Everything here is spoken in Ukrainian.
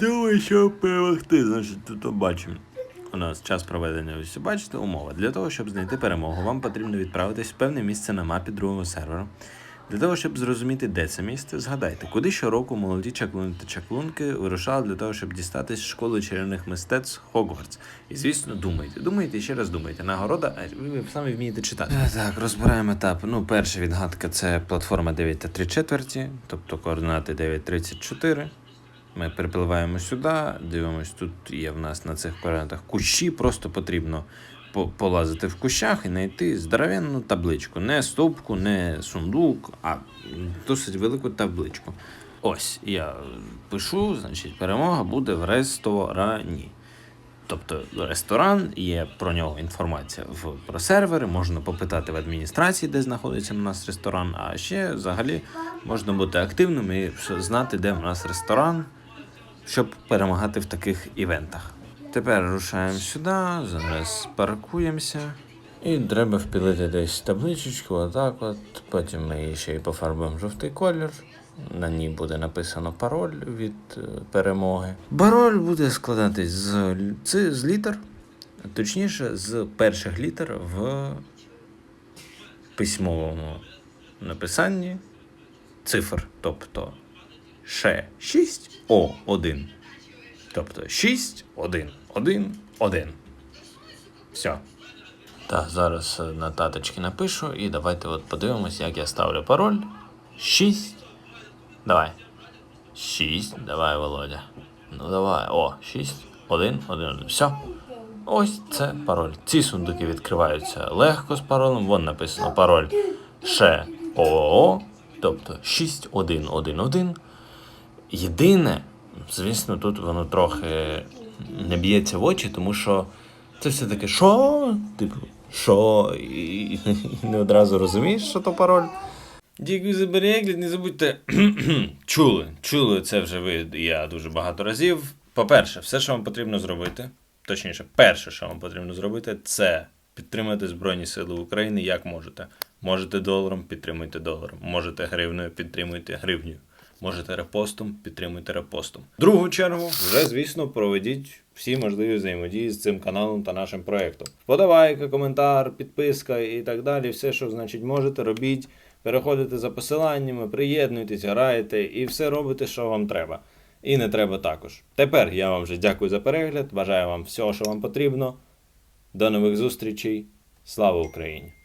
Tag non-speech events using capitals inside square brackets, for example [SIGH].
Думаю, що перемогти. Значить, тут бачимо. У нас час проведення. Ось бачите, умова. Для того, щоб знайти перемогу, вам потрібно відправитись в певне місце на мапі другого сервера. Для того, щоб зрозуміти, де це місце, згадайте, куди щороку молоді чаклуни та чаклунки вирушали для того, щоб дістатись з школи чарівних мистецтв Хогвартс. І звісно, думайте, думайте і ще раз думайте. Нагорода, а ви, ви самі вмієте читати. Е, Так, розбираємо етап. Ну, перша відгадка це платформа 9 та 3 четверті, тобто координати 9.34. Ми припливаємо сюди, дивимось, тут є в нас на цих координатах кущі, просто потрібно полазити в кущах і знайти здоровенну табличку. Не стовпку, не сундук, а досить велику табличку. Ось я пишу, значить, перемога буде в ресторані. Тобто ресторан, є про нього інформація в про сервери, можна попитати в адміністрації, де знаходиться у нас ресторан. А ще взагалі можна бути активним і знати, де у нас ресторан, щоб перемагати в таких івентах. Тепер рушаємо сюди, зараз паркуємося. І треба впілити десь табличечку, отак от. Потім ми її ще й пофарбуємо жовтий колір. На ній буде написано пароль від е, перемоги. Пароль буде складатись з, з літер, точніше, з перших літер в письмовому написанні цифр. Тобто ще 6 О 1. Тобто 6, 1, 1, 1. Все. Так, зараз е, на таточки напишу і давайте от подивимось, як я ставлю пароль. 6. Давай. 6. Давай, Володя. Ну давай. О, 6, 1, 1, 1. Все. Ось це пароль. Ці сундуки відкриваються легко з паролем. Вон написано пароль ООО, тобто 6111. Єдине, звісно, тут воно трохи не б'ється в очі, тому що це все таки що? Типу, що? І, і не одразу розумієш, що то пароль. Дякую за перегляд, не забудьте. [CLEARS THROAT] чули, чули це вже ви я дуже багато разів. По-перше, все, що вам потрібно зробити, точніше, перше, що вам потрібно зробити, це підтримати Збройні Сили України як можете. Можете доларом, підтримуйте доларом. Можете гривнею, підтримуйте гривнею. Можете репостом, підтримуйте репостом. Другу чергу, вже, звісно, проведіть всі можливі взаємодії з цим каналом та нашим проєктом. Вподобайка, коментар, підписка і так далі. Все, що значить можете, робіть. Переходите за посиланнями, приєднуйтесь, граєте і все робите, що вам треба. І не треба також. Тепер я вам вже дякую за перегляд. Бажаю вам всього, що вам потрібно. До нових зустрічей. Слава Україні!